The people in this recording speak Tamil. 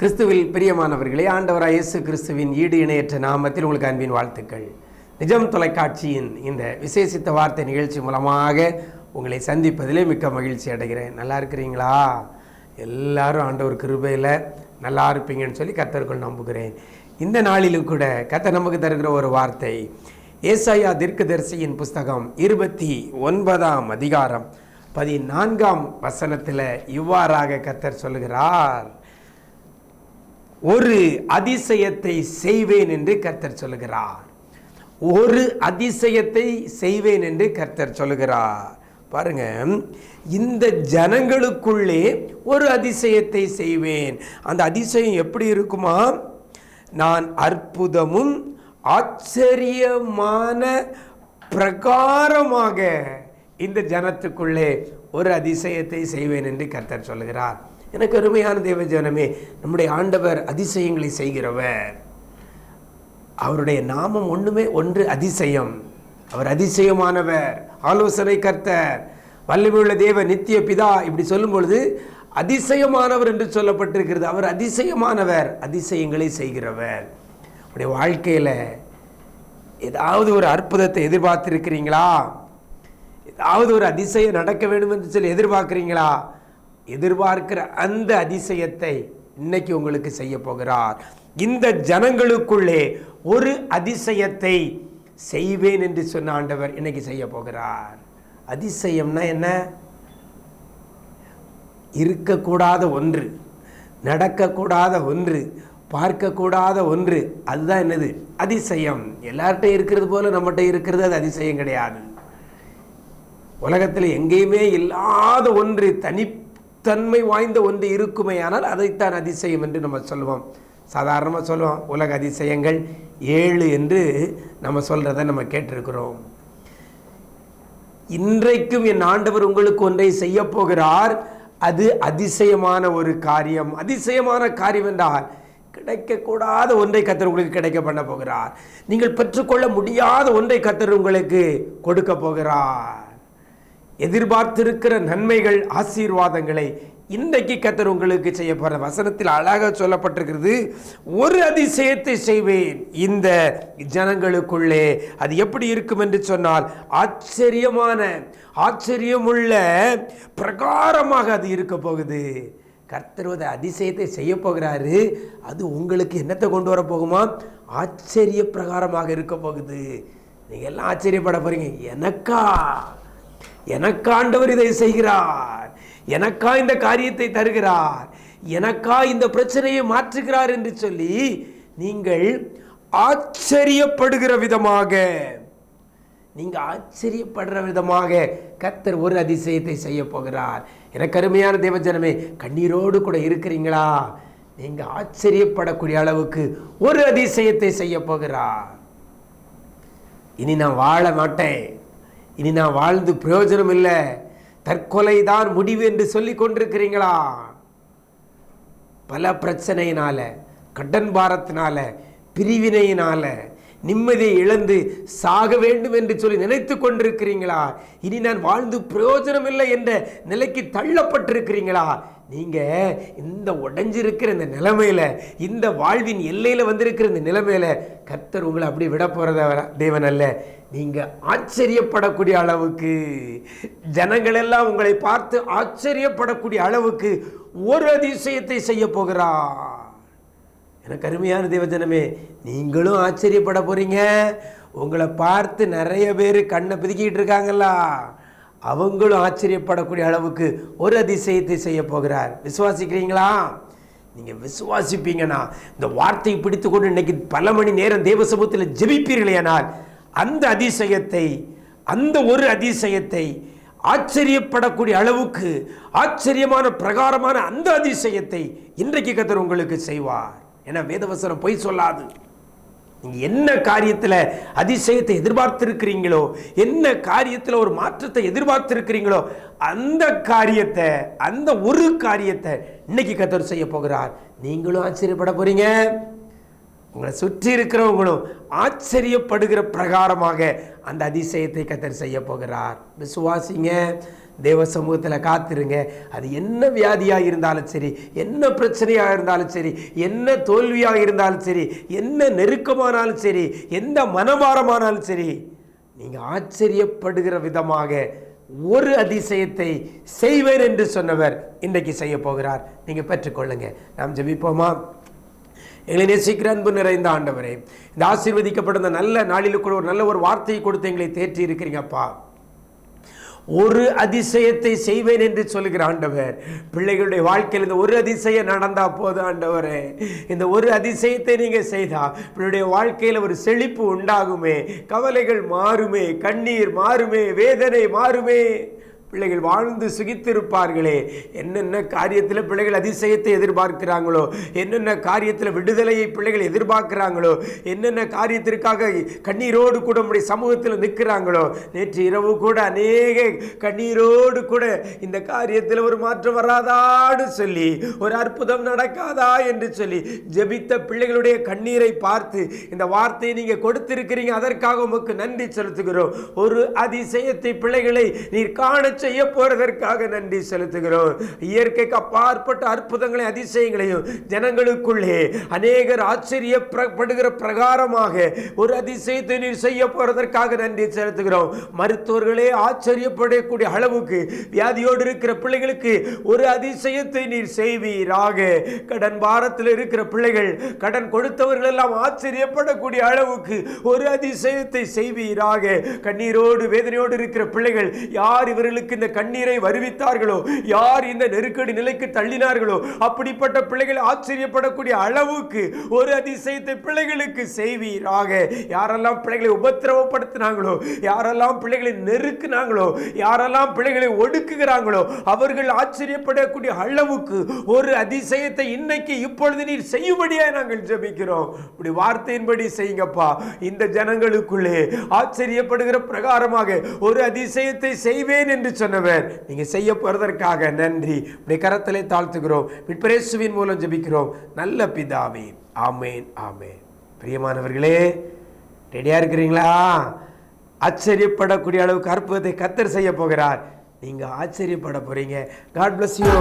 கிறிஸ்துவில் பிரியமானவர்களே ஆண்டவராய் இயேசு கிறிஸ்துவின் ஈடு இணையற்ற நாமத்தில் உங்களுக்கு அன்பின் வாழ்த்துக்கள். நிஜம் தொலைக்காட்சியின் இந்த விசேஷித்த வார்த்தை நிகழ்ச்சி மூலமாக உங்களை சந்திப்பதிலே மிக்க மகிழ்ச்சி அடைகிறேன். நல்லா இருக்கிறீங்களா? எல்லாரும் ஆண்டவர் கிருபையில் நல்லா இருப்பீங்கன்னு சொல்லி கத்தர்கள் நம்புகிறேன். இந்த நாளிலும் கூட கத்தர் நமக்கு தருகிற ஒரு வார்த்தை ஏசாயா தீர்க்கதரிசியின் புஸ்தகம் இருபத்தி ஒன்பதாம் அதிகாரம் பதினான்காம் வசனத்தில் இவ்வாறாக கத்தர் சொல்லுகிறார். ஒரு அதிசயத்தை செய்வேன் என்று கர்த்தர் சொல்லுகிறார். ஒரு அதிசயத்தை செய்வேன் என்று கர்த்தர் சொல்லுகிறார். பாருங்க இந்த ஜனங்களுக்குள்ளே ஒரு அதிசயத்தை செய்வேன். அந்த அதிசயம் எப்படி இருக்குமா? நான் அற்புதமும் ஆச்சரியமான பிரகாரமாக இந்த ஜனத்துக்குள்ளே ஒரு அதிசயத்தை செய்வேன் என்று கர்த்தர் சொல்லுகிறார். எனக்கு அருமையான தேவஜனமே நம்முடைய ஆண்டவர் அதிசயங்களை செய்கிறவர். அவருடைய நாமம் ஒன்றுமே ஒன்று அதிசயம். அவர் அதிசயமானவர். ஆலோசனை கர்த்தர். வல்லமையுள்ள தேவ நித்திய பிதா இப்படி சொல்லும் பொழுது அதிசயமானவர் என்று சொல்லப்பட்டிருக்கிறது. அவர் அதிசயமானவர். அதிசயங்களை செய்கிறவர். உடைய வாழ்க்கையில் ஏதாவது ஒரு அற்புதத்தை எதிர்பார்த்துருக்கிறீங்களா? ஏதாவது ஒரு அதிசயம் நடக்க வேண்டும் என்று சொல்லி எதிர்பார்க்குறீங்களா? எதிர்பார்க்கிற அந்த அதிசயத்தை இன்னைக்கு உங்களுக்கு செய்ய போகிறார். இந்த ஜனங்களுக்குள்ளே ஒரு அதிசயத்தை செய்வேன் என்று சொன்ன ஆண்டவர் இன்னைக்கு செய்ய போகிறார். அதிசயம்னா என்ன? இருக்கக்கூடாத ஒன்று நடக்கக்கூடாத ஒன்று பார்க்கக்கூடாத ஒன்று அதுதான் என்னது? அதிசயம். எல்லார்ட்டையும் இருக்கிறது போல நம்மகிட்ட இருக்கிறது அது அதிசயம் கிடையாது. உலகத்தில் எங்கேயுமே இல்லாத ஒன்று தனி தன்மை வாய்ந்த ஒன்று இருக்குமே ஆனால் அதைத்தான் அதிசயம் என்று நம்ம சொல்லுவோம். சாதாரணமாக சொல்லுவோம் உலக அதிசயங்கள் ஏழு என்று நம்ம சொல்கிறத நம்ம கேட்டிருக்கிறோம். இன்றைக்கும் என் ஆண்டவர் உங்களுக்கு ஒன்றை செய்ய போகிறார். அது அதிசயமான ஒரு காரியம். அதிசயமான காரியம் என்றால் கிடைக்கக்கூடாத ஒன்றை கத்தர் உங்களுக்கு கிடைக்க பண்ண போகிறார். நீங்கள் பெற்றுக்கொள்ள முடியாத ஒன்றை கத்தர் உங்களுக்கு கொடுக்க போகிறார். எதிர்பார்த்திருக்கிற நன்மைகள் ஆசீர்வாதங்களை இன்றைக்கு கத்தர் உங்களுக்கு செய்ய போற வசனத்தில் அழகாக சொல்லப்பட்டிருக்கிறது. ஒரு அதிசயத்தை செய்வேன். இந்த ஜனங்களுக்குள்ளே அது எப்படி இருக்கும் என்று சொன்னால் ஆச்சரியமான ஆச்சரியமுள்ள பிரகாரமாக அது இருக்க போகுது. கர்த்தர் அதிசயத்தை செய்ய போகிறாரு. அது உங்களுக்கு என்னத்தை கொண்டு வர போகுமா? ஆச்சரிய பிரகாரமாக இருக்க போகுது. நீங்க எல்லாம் ஆச்சரியப்பட போறீங்க. எனக்கா? எனக்காண்டவர் இதை செய்கிறார். எனக்கா இந்த காரியத்தை தருகிறார். எனக்கா இந்த பிரச்சனையை மாற்றுகிறார் என்று சொல்லி நீங்கள் ஆச்சரியப்படுகிற விதமாக நீங்க ஆச்சரியப்படுற விதமாக கத்தர் ஒரு அதிசயத்தை செய்ய போகிறார். எனக்கு அருமையான தேவஜனமே கண்ணீரோடு கூட இருக்கிறீங்களா? நீங்க ஆச்சரியப்படக்கூடிய அளவுக்கு ஒரு அதிசயத்தை செய்ய போகிறார். இனி நான் வாழ மாட்டேன். இனி நான் வாழ்ந்து பிரயோஜனம் இல்லை தற்கொலை தான் முடிவு என்று சொல்லி கொண்டிருக்கிறீங்களா? பல பிரச்சனையினால கடன் பாரத்தினால பிரிவினையினால நிம்மதியை இழந்து சாக வேண்டும் என்று சொல்லி நினைத்து கொண்டிருக்கிறீங்களா? இனி நான் வாழ்ந்து பிரயோஜனம் இல்லை என்ற நிலைக்கு தள்ளப்பட்டிருக்கிறீங்களா? நீங்கள் இந்த உடைஞ்சிருக்கிற இந்த நிலைமையில் இந்த வாழ்வின் எல்லையில் வந்திருக்கிற இந்த நிலைமையில் கர்த்தர் உங்களை அப்படி விட போகிறத தேவன் அல்ல. நீங்கள் ஆச்சரியப்படக்கூடிய அளவுக்கு ஜனங்களெல்லாம் உங்களை பார்த்து ஆச்சரியப்படக்கூடிய அளவுக்கு ஒரு அதிசயத்தை செய்ய போகிறார். எனக்கு அருமையான தேவஜனமே நீங்களும் ஆச்சரியப்பட போகிறீங்க உங்களை பார்த்து நிறைய பேர் கண்ணை பிதுக்கிட்டு இருக்காங்களா அவங்களும் ஆச்சரியப்படக்கூடிய அளவுக்கு ஒரு அதிசயத்தை செய்ய போகிறார். விசுவாசிக்கிறீங்களா? நீங்கள் விசுவாசிப்பீங்கன்னா இந்த வார்த்தையை பிடித்துக்கொண்டு இன்னைக்கு பல மணி நேரம் தேவசபத்தில் சமூகத்தில் ஜெபிப்பீர்களேனால் அந்த அதிசயத்தை அந்த ஒரு அதிசயத்தை ஆச்சரியப்படக்கூடிய அளவுக்கு ஆச்சரியமான பிரகாரமான அந்த அதிசயத்தை இன்றைக்கு கத்தர் உங்களுக்கு செய்வார். ஏன்னா வேதவசனம் பொய் சொல்லாது. நீங்க என்ன காரியத்துல அதிசயத்தை எதிர்பார்த்துருக்கிறீங்களோ என்ன காரியத்தில் ஒரு மாற்றத்தை எதிர்பார்த்துருக்கிறீங்களோ அந்த காரியத்தை அந்த ஒரு காரியத்தை இன்னைக்கு கத்தர் செய்ய போகிறார். நீங்களும் ஆச்சரியப்பட போறீங்க. உங்களை சுற்றி இருக்கிறவங்களும் ஆச்சரியப்படுகிற பிரகாரமாக அந்த அதிசயத்தை கத்தர் செய்ய போகிறார். விசுவாசிங்க தேவ சமூகத்தில் காத்திருங்க. அது என்ன வியாதியாக இருந்தாலும் சரி என்ன பிரச்சனையாக இருந்தாலும் சரி என்ன தோல்வியாக இருந்தாலும் சரி என்ன நெருக்கமானாலும் சரி எந்த மனபாரமானாலும் சரி நீங்கள் ஆச்சரியப்படுகிற விதமாக ஒரு அதிசயத்தை செய்வேன் என்று சொன்னவர் இன்றைக்கு செய்ய போகிறார். நீங்கள் பெற்றுக்கொள்ளுங்க. நாம் ஜெபிப்போமா? எங்களை நேசிக்கிற அன்பு நிறைந்த ஆண்டவரே. இந்த ஆசீர்வதிக்கப்பட்ட நல்ல நாளிலுக்குள் ஒரு நல்ல ஒரு வார்த்தையை கொடுத்து எங்களை தேற்றி இருக்கிறீங்கப்பா ஒரு அதிசயத்தை செய்வேன் என்று சொல்லுகிற ஆண்டவர் பிள்ளைகளுடைய வாழ்க்கையில் இந்த ஒரு அதிசயம் நடந்தா போதும் ஆண்டவரே. இந்த ஒரு அதிசயத்தை நீங்க செய்தா பிள்ளைடைய வாழ்க்கையில் ஒரு செழிப்பு உண்டாகுமே. கவலைகள் மாறுமே கண்ணீர் மாறுமே வேதனை மாறுமே. பிள்ளைகள் வாழ்ந்து சுகித்திருப்பார்களே. என்னென்ன காரியத்தில் பிள்ளைகள் அதிசயத்தை எதிர்பார்க்கிறாங்களோ என்னென்ன காரியத்தில் விடுதலையை பிள்ளைகள் எதிர்பார்க்கிறாங்களோ என்னென்ன காரியத்திற்காக கண்ணீரோடு கூட நம்முடைய சமூகத்தில் நிற்கிறாங்களோ நேற்று இரவு கூட அநேக கண்ணீரோடு கூட இந்த காரியத்தில் ஒரு மாற்றம் வராதான்னு சொல்லி ஒரு அற்புதம் நடக்காதா என்று சொல்லி ஜெபித்த பிள்ளைகளுடைய கண்ணீரை பார்த்து இந்த வார்த்தையை நீங்கள் கொடுத்திருக்கிறீங்க அதற்காக உமக்கு நன்றி செலுத்துகிறோம். ஒரு அதிசயத்தை பிள்ளைகளை நீர் காண செய்ய போறதற்காக நன்றி செலுத்துகிறோம். இயற்கைக்கு அப்பாற்பட்ட அற்புதங்களை அதிசயங்களையும் ஜனங்களுக்குள்ளே அநேகர் ஆச்சரியப்படுகிற பிரகாரமாக ஒரு அதிசயத்தை நீர் செய்ய போறதற்காக நன்றி செலுத்துகிறோம். மருத்துவர்களே ஆச்சரியப்படக்கூடிய அளவுக்கு வியாதியோடு இருக்கிற பிள்ளைகளுக்கு ஒரு அதிசயத்தை நீர் செய்வீராக. கடன் பாரத்தில் இருக்கிற பிள்ளைகள் கடன் கொடுத்தவர்கள் எல்லாம் ஆச்சரியப்படக்கூடிய அளவுக்கு ஒரு அதிசயத்தை செய்வீராக. கண்ணீரோடு வேதனையோடு இருக்கிற பிள்ளைகள் யார் இவர்களுக்கு பிள்ளைகளுக்கு இந்த கண்ணீரை வருவித்தார்களோ? யார் இந்த நெருக்கடி நிலைக்கு தள்ளினார்களோ? அப்படிப்பட்ட பிள்ளைகள் ஆச்சரியப்படக்கூடிய அளவுக்கு ஒரு அதிசயத்தை பிள்ளைகளுக்கு செய்வீராக. யாரெல்லாம் பிள்ளைகளை உபத்திரவப்படுத்தினாங்களோ? யாரெல்லாம் பிள்ளைகளை நெருக்குனாங்களோ? யாரெல்லாம் பிள்ளைகளை ஒடுக்குகிறாங்களோ? அவர்கள் ஆச்சரியப்படக்கூடிய அளவுக்கு ஒரு அதிசயத்தை இன்னைக்கு இப்பொழுது நீர் செய்யும்படியாக நாங்கள் ஜபிக்கிறோம். இப்படி வார்த்தையின்படி செய்யுங்கப்பா. இந்த ஜனங்களுக்குள்ளே ஆச்சரியப்படுகிற பிரகாரமாக ஒரு அதிசயத்தை செய்வேன் என்று சொன்னவர். நீங்கள் செய்ய போறதற்காக நன்றி. உடைய கரத்திலே தாழ்த்துகிறோம். விட்பரேசுவின் மூலம் ஜெபிக்கிறோம். நல்ல பிதாவே. ஆமேன் ஆமேன். பிரியமானவர்களே ரெடியா இருக்கிறீங்களா? ஆச்சரியப்படக்கூடிய அளவுக்கு அற்புதத்தை கத்தர் செய்ய போகிறார். நீங்க ஆச்சரியப்பட போறீங்க. God bless you